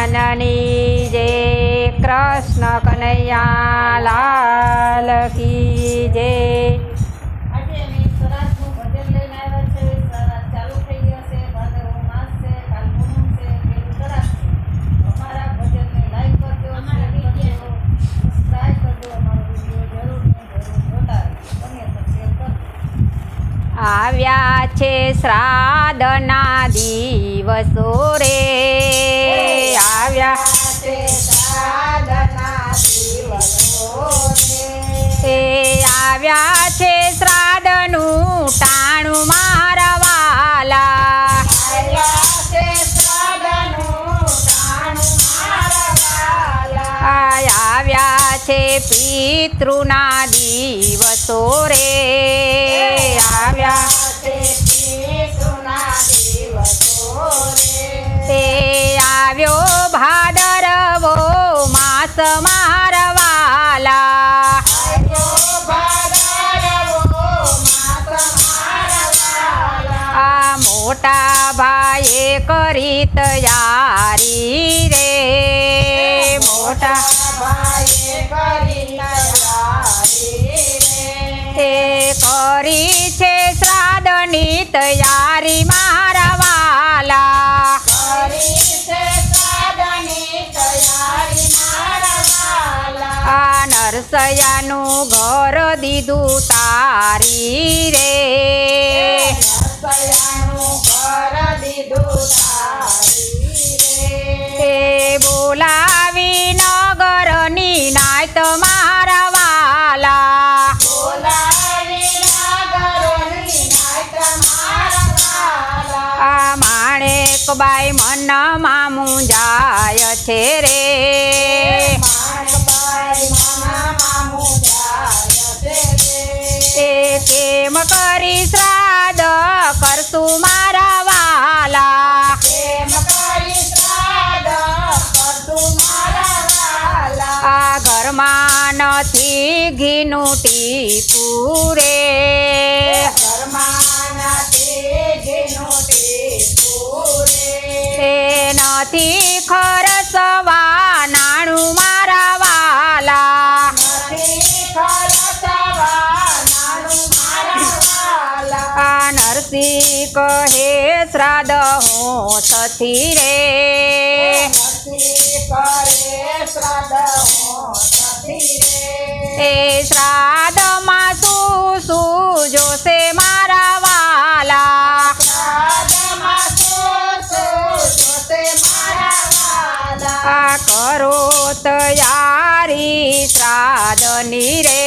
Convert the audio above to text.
ભગવાનની જય કૃષ્ણ કનૈયા લાલ કી જય આવ્યા છે. શ્રાદ્ધના દિવસો થઈ પિતૃના દિવસો રે આવ્યા તે આવ્યો ભાદરવો માસ મારવાલા આ મોટા ભાઈએ કરી તૈયારી રે મોટા ભાઈએ સાધની તૈયારી મારા વાલા. આ નરસયાનું ઘર દીધું તારી રે. માણેકબાઈ મનમાં મુંજાય છે રે. તે કેમ કરી શ્રાદ્ધ કરશું મારા વાલા? આ ઘરમાં નથી ઘીનું ટીપું રે. નથી ખરસવા નાણું મારા વાલા નથી ખરસવા નાનું મારા વાલા આ કરો તૈયારી શ્રાદ્ધની રે.